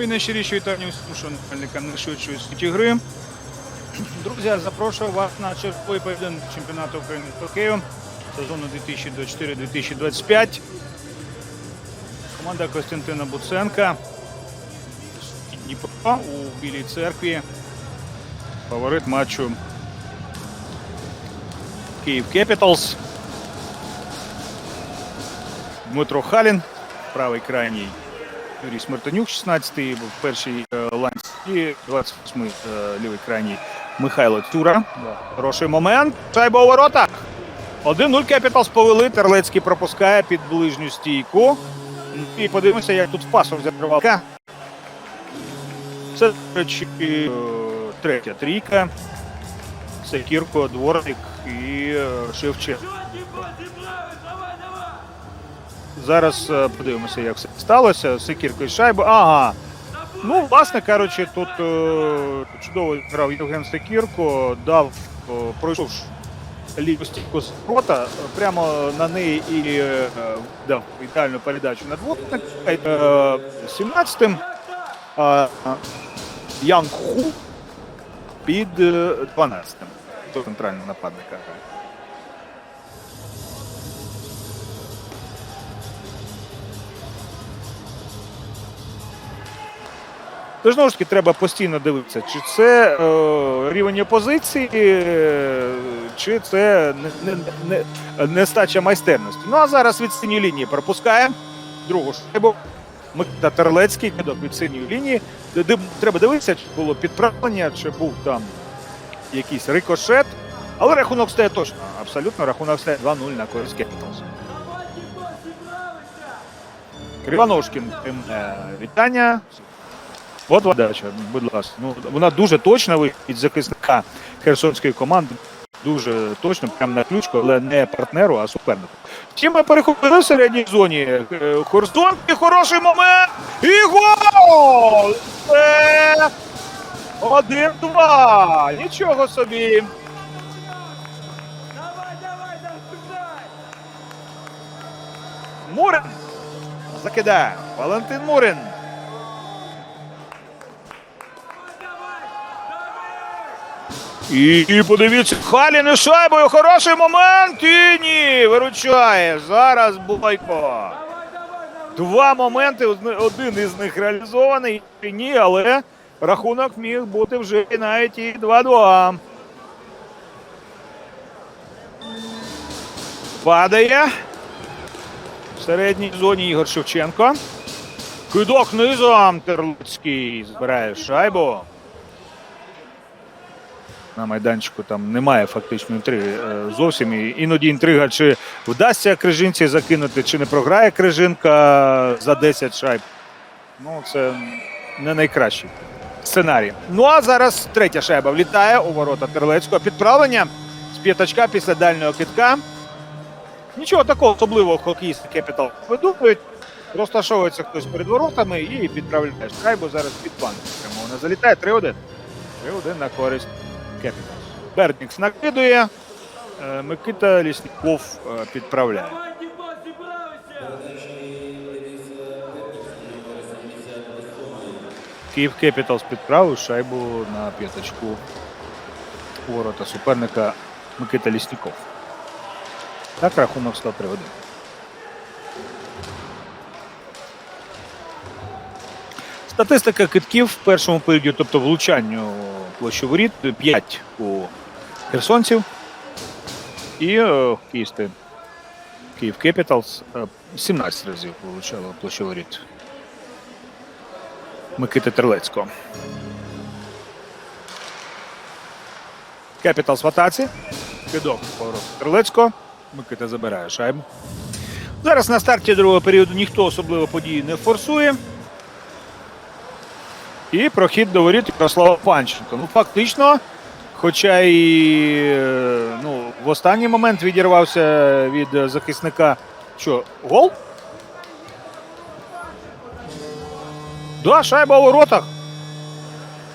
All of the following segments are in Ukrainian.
Мої найщиріші вітання усім шанувальникам найшвидшої суті гри. Друзі, запрошую вас на черговий поєдинок чемпіонату України по хокею сезону 2024-2025. Команда Костянтина Буценка Дніпро у Білій церкві. Фаворит матчу Київ Кепіталс. Дмитро Халін, правий крайній Юрій Смертанюк, 16-й, в першій е, ланці, 28-й е, лівий крайній Михайло Тюра. Хороший момент. Шайба у воротах. 1-0 Кепіталс повели. Терлецький пропускає під ближню стійку. І подивимося, як тут пасом закривав. Це, е, третя трійка. Секірко, Дворник і Шевченко. Зараз е, подивимося, як все сталося. Секіркою шайби. Ага. Ну, власне кажучи, тут е, чудово грав Євген Секірко, дав, е, пройшов ліву стійку з рота, прямо на неї і дав ідеальну передачу на. Е, 17-м е, Янг Ху під е, 12-м. До центрального нападника. Тож знову ж таки треба постійно дивитися, чи це е, рівень опозиції, е, чи це не, не, не, нестача майстерності. Ну а зараз від синьої лінії пропускає другу шайбу. Микита Терлецький кидок від синьої лінії. Треба дивитися, чи було підправлення, чи був там якийсь рикошет. Але рахунок стає точно. Абсолютно рахунок стає 2-0 на користь Кепіталс. Кривоножкін е, вітання. От подача, будь ласка. Ну, вона дуже точна від захисника херсонської команди. Дуже точно, прямо на ключку, але не партнеру, а супернику. Втім, ми переходили в середній зоні. Е, Херсонський хороший момент. І гол! Це один-два. Нічого собі. Мурин закидає. Валентин Мурин. І, і подивіться, Халін із шайбою, хороший момент. І ні, виручає. Зараз Бойко. Два моменти, один із них реалізований, ні, але рахунок міг бути вже навіть і 2-2. Падає. В середній зоні Ігор Шевченко. Кидок низом. Терлицький збирає шайбу. На майданчику там немає фактично інтриги е, зовсім. І іноді інтрига, чи вдасться Крижинці закинути, чи не програє Крижинка за 10 шайб. Ну, це не найкращий сценарій. Ну а зараз третя шайба влітає у ворота Терлецького. Підправлення з п'ятачка після дальнього китка. Нічого такого особливого хокеїсти Кепітал видумують. Розташовується хтось перед воротами і підправляє шайбу зараз під банк. Прямо вона залітає 3-1. 3-1 на користь Кепітал. Бернікс накидує. е, Микита Лісніков е, підправляє. Київ Кепіталс підправив шайбу на п'ятачку ворота суперника Микита Лісніков. Так рахунок став 3-1. Статистика китків в першому періоді, тобто влучанню площу воріт, 5 у херсонців. І е, Київ Кепіталс е, 17 разів влучало площу воріт. Микити Терлецького. Кепіталс в атаці. Кидок поворот Терлецького. Микита забирає шайбу. Зараз на старті другого періоду ніхто особливо події не форсує. І прохід до воріт Ярослава Панченко. Ну, фактично, хоча і е, ну, в останній момент відірвався від захисника. Що, гол? Да, шайба у воротах.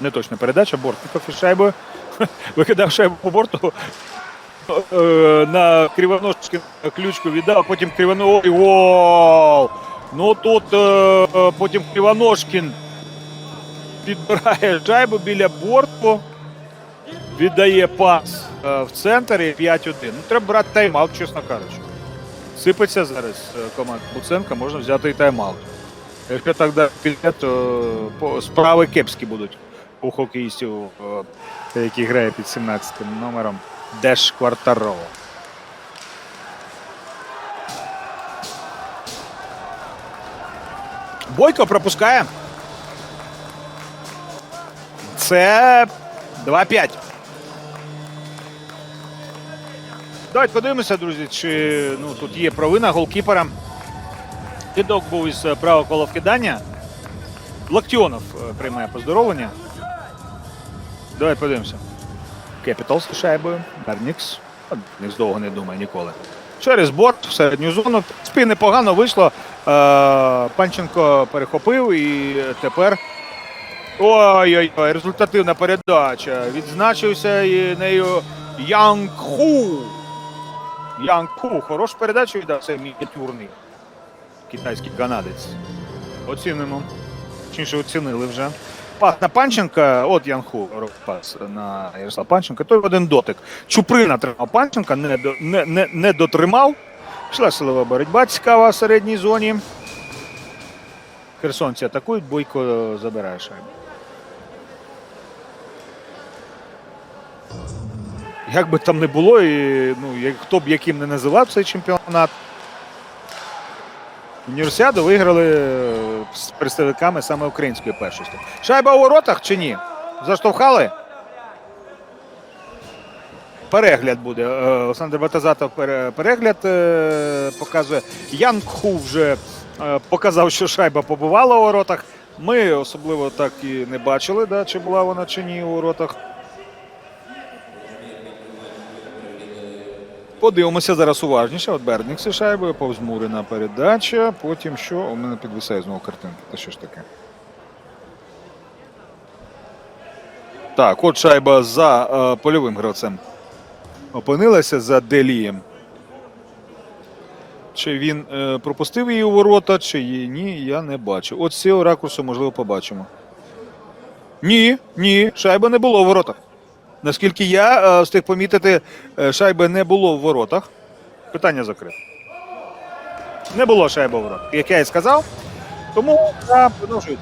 Не точна передача, Бортников із шайбою. Викидав шайбу по борту. Е, На Кривоножки ключку віддав, потім Кривоножкин. Гол! Ну тут е, потім Кривоножкін підбирає шайбу біля борту, віддає пас е, в центр і 5-1. Ну, треба брати тайм-аут, чесно кажучи. Сипеться зараз е, команда Буценка, можна взяти і тайм-аут. Якщо так піде, то справи кепські будуть у хокеїстів, е, який грає під 17 номером Деш Квартарово. Бойко пропускає. Це 2-5. Давайте подивимося, друзі, чи ну, тут є провина голкіпера. Кидок був із правого кола вкидання. Локтіонов е, приймає поздоровлення. Давайте подивимося. Кепітал з шайбою. Бернікс. Бернікс довго не думає ніколи. Через борт в середню зону. Принципі, непогано вийшло. Е, Панченко перехопив і тепер. Ой-ой-ой, результативна передача. Відзначився і нею Янг Ху. Янг Ху. Хорошу передачу віддав цей мініатюрний китайський канадець. Оцінимо. Точніше, оцінили вже. Пас на Панченка, от Янху пас на Ярослава Панченка. Той один дотик. Чуприна тримав Панченка, не, не, не, не дотримав. Пішла силова боротьба цікава в середній зоні. Херсонці атакують, Бойко забирає шайбу. Як би там не було, і, ну, хто б яким не називав цей чемпіонат, Універсіаду виграли е, з представниками саме української першості. Шайба у воротах чи ні? Заштовхали? Перегляд буде. Е, Олександр Батазатов перегляд е, показує. Ян Кху вже е, показав, що шайба побувала у воротах. Ми особливо так і не бачили, да, чи була вона чи ні у воротах. Подивимося зараз уважніше. От Бернікси шайбою, повз Мурина передача. Потім що? У мене підвисає знову картинка. Та що ж таке? Так, от шайба за е, польовим гравцем. Опинилася за Делієм. Чи він е, пропустив її у ворота, чи її ні, я не бачу. От з цього ракурсу, можливо, побачимо. Ні, ні, шайба не було у воротах. Наскільки я е, встиг помітити, е, шайби не було в воротах. Питання закрите. Не було шайби в воротах, як я і сказав. Тому я продовжую.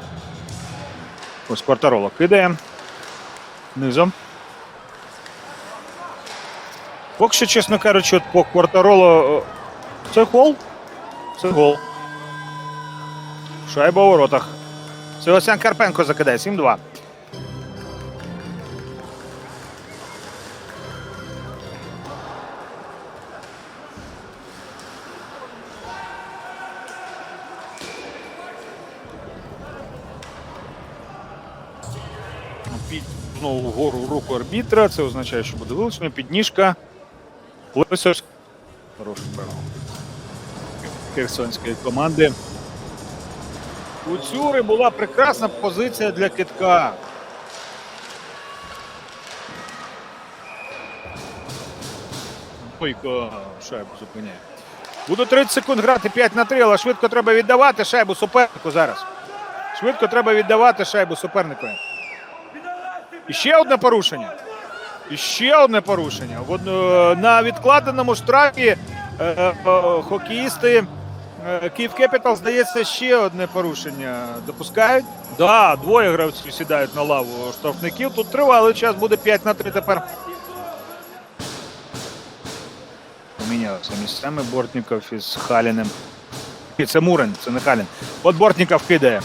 Ось квартарола кидає. Низом. Поки що, чесно кажучи, по квартаролу. Це гол. Це гол. Шайба у воротах. Себастьян Карпенко закидає 7-2. Під знову вгору руку арбітра. Це означає, що буде вилучення. Підніжка. Лисовськ. Хороший право. Херсонської команди. У Цюри була прекрасна позиція для китка. Бойко шайбу зупиняє. Буде 30 секунд грати 5 на 3, але швидко треба віддавати шайбу супернику зараз. Швидко треба віддавати шайбу супернику. І ще одне порушення. І ще одне порушення. На відкладеному штрафі е, е, хокеїсти е, Київ Кепітал, здається, ще одне порушення допускають. Да, двоє гравців сідають на лаву штрафників. Тут тривалий час буде 5 на 3 тепер. Помінялися місцями Бортніков із Халіним. І це Мурин, це не Халін. От Бортніков кидає.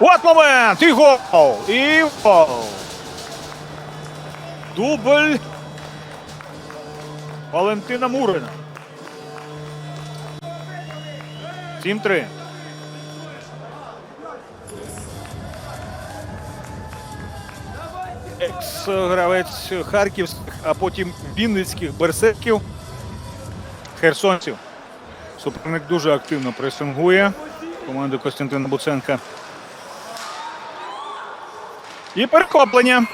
От момент! І гол! І гол! Дубль Валентина Мурина. 7-3. Екс-гравець харківських, а потім вінницьких берсерків. Херсонців. Суперник дуже активно пресингує команду Костянтина Буценка. І перехоплення.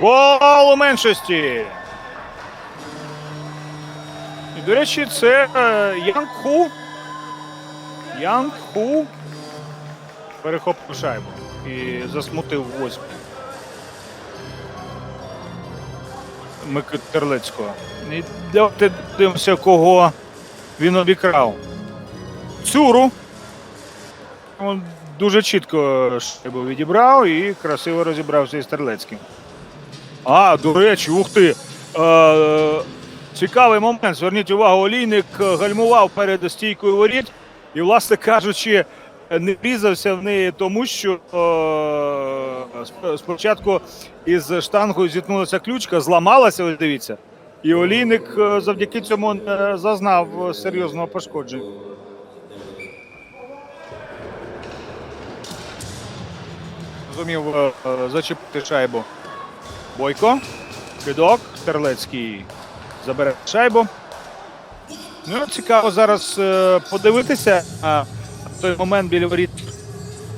Гол у меншості. І, до речі, це е, Янг Ху. Янг Ху перехопив шайбу. і засмутив восьмий. Микит Терлецького. І давайте дивимося, кого він обікрав. Цюру. Він дуже чітко шайбу відібрав і красиво розібрався із Терлецьким. А, до речі, ух ти. Е, цікавий момент. Зверніть увагу, олійник е, гальмував перед стійкою воріт і, власне кажучи, не врізався в неї, тому що е, спочатку із штангою зіткнулася ключка, зламалася, ось дивіться. І олійник е, завдяки цьому не зазнав серйозного пошкодження. Зумів е, зачепити шайбу. Бойко. Кидок. Терлецький забере шайбу. Ну, цікаво зараз е, подивитися на той момент біля воріт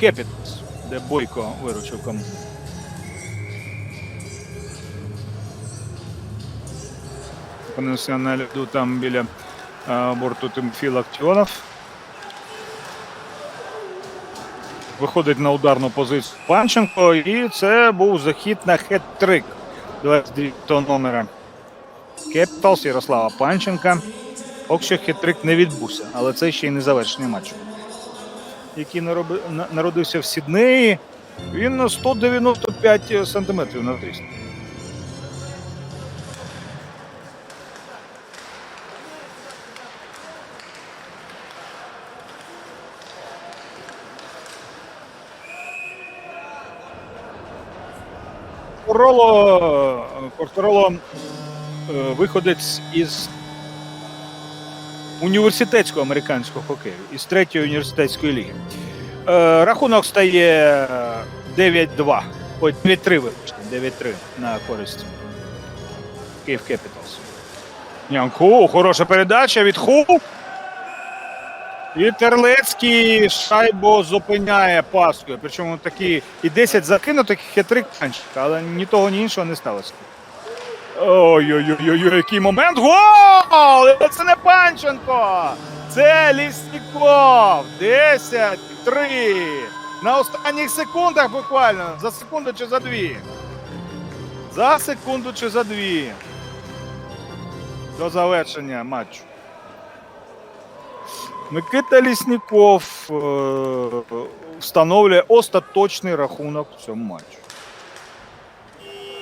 Кепітс, де Бойко виручив кому. Опинився на льоду там біля борту Тимфіл Актіонов. Виходить на ударну позицію Панченко, і це був захід на хет-трик 29 номера Кепіталс Ярослава Панченка. Поки що хет-трик не відбувся, але це ще й не завершення матчу. Який народився в Сіднеї, він на 195 сантиметрів на зріст. Короло, Кортороло е, виходець із університетського американського хокею, із третьої університетської ліги. Е, рахунок стає 9-2. Ой, 9-3, вибачте, 9-3 на користь Київ Кепіталс. Нянку, хороша передача від Ху. І Терлецький шайбу зупиняє паскою. Причому такі і 10 закинутих хитрик панчика, але ні того, ні іншого не сталося. Ой-ой-ой, який момент. Гол! Це не Панченко! Це Лісніков! 10-3. На останніх секундах буквально. За секунду чи за дві. За секунду чи за дві. До завершення матчу. Микита Лісніков е, встановлює остаточний рахунок в цьому матчі.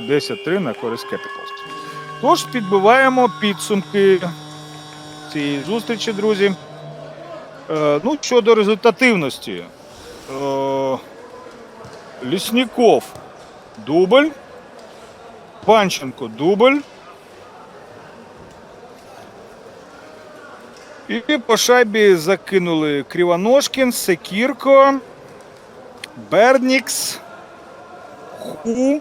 10-3 на користь Capitals. Тож підбиваємо підсумки цієї зустрічі, друзі. Е, ну, щодо результативності. Е, Лісніков дубль. Панченко дубль. І по шайбі закинули Кривоножкін, Секірко, Бернікс, Ху,